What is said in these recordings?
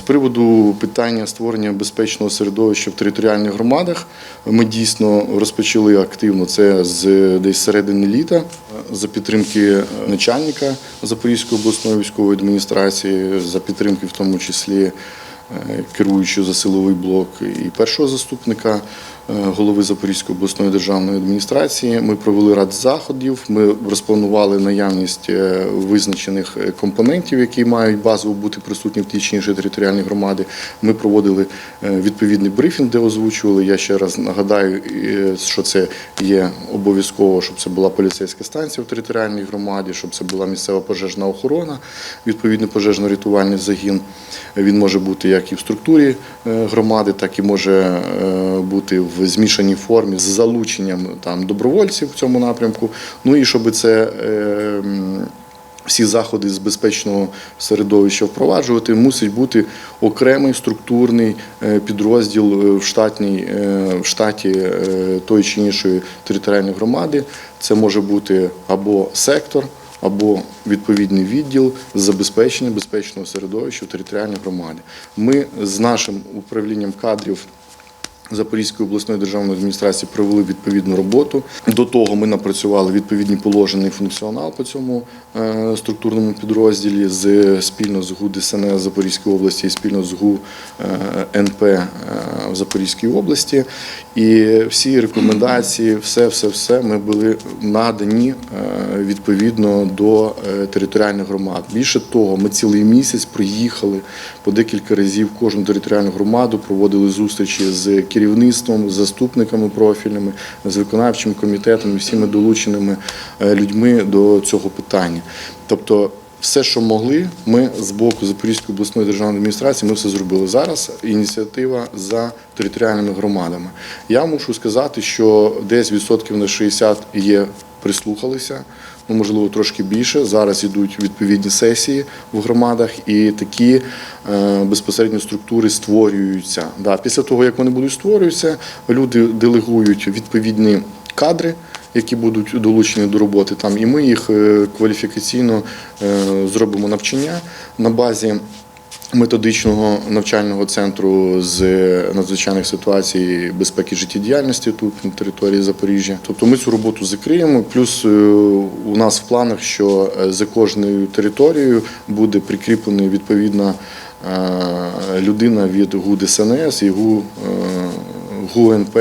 приводу питання створення безпечного середовища в територіальних громадах, ми дійсно розпочали активно це з десь середини літа за підтримки начальника Запорізької обласної військової адміністрації, за підтримки в тому числі е, керуючого за силовий блок і першого заступника голови Запорізької обласної державної адміністрації. Ми провели ряд заходів. Ми розпланували наявність е, визначених е, компонентів, які мають базово бути присутні в тій чи іншій територіальній громаді. Ми проводили е, відповідний брифінг, де озвучували. Я ще раз нагадаю, е, що це є обов'язково, щоб це була поліцейська станція в територіальній громаді, щоб це була місцева пожежна охорона, відповідний пожежно-рятувальний загін. Він може бути як і в структурі е, громади, так і може е, бути в змішаній формі з залученням там добровольців в цьому напрямку. Ну і щоб це. е, всі заходи з безпечного середовища впроваджувати, мусить бути окремий структурний е, підрозділ е, в штатній е, в штаті тої чи іншої територіальної громади. Це може бути або сектор, або відповідний відділ з забезпечення безпечного середовища в територіальній громаді. Ми з нашим управлінням кадрів. Запорізької обласної державної адміністрації провели відповідну роботу. До того ми напрацювали відповідні положення і функціонал по цьому е, структурному підрозділі з спільно з ГУ ДСНС Запорізької області і спільно з ГУ е, НП е, в Запорізькій області. І всі рекомендації, все, все, все ми були надані відповідно до територіальних громад. Більше того, ми цілий місяць приїхали по декілька разів кожну територіальну громаду, проводили зустрічі з керівництвом, з заступниками профільними, з виконавчим комітетом і всіми долученими е, людьми до цього питання. Тобто, все, що могли, ми з боку Запорізької обласної державної адміністрації, ми все зробили. Зараз ініціатива за територіальними громадами. Я мушу сказати, що десь відсотків на 60 є прислухалися, ну можливо трошки більше. Зараз йдуть відповідні сесії в громадах, і такі е, безпосередньо структури створюються. Да, після того, як вони будуть створюватися, люди делегують відповідні кадри. Які будуть долучені до роботи там, і ми їх е, кваліфікаційно е, зробимо навчання на базі методичного навчального центру з надзвичайних ситуацій безпеки життєдіяльності тут на території Запоріжжя. Тобто ми цю роботу закриємо. Плюс е, у нас в планах, що е, за кожною територією буде прикріплена відповідна е, людина від ГУ ДСНС і ГУ. ГУНП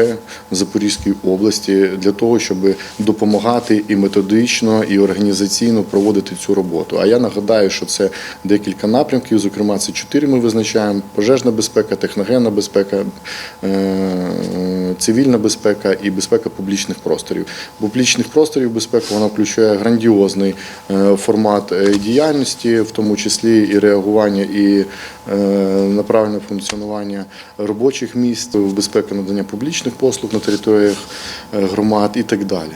Запорізької області для того, щоб допомагати і методично, і організаційно проводити цю роботу. А я нагадаю, що це декілька напрямків. Зокрема, це чотири ми визначаємо: пожежна безпека, техногенна безпека, е, цивільна безпека і безпека публічних просторів. Публічних просторів безпека вона включає грандіозний е, формат е, діяльності, в тому числі і реагування і е, на правильне функціонування робочих місць, безпека надання публічних послуг на територіях е, громад і так далі.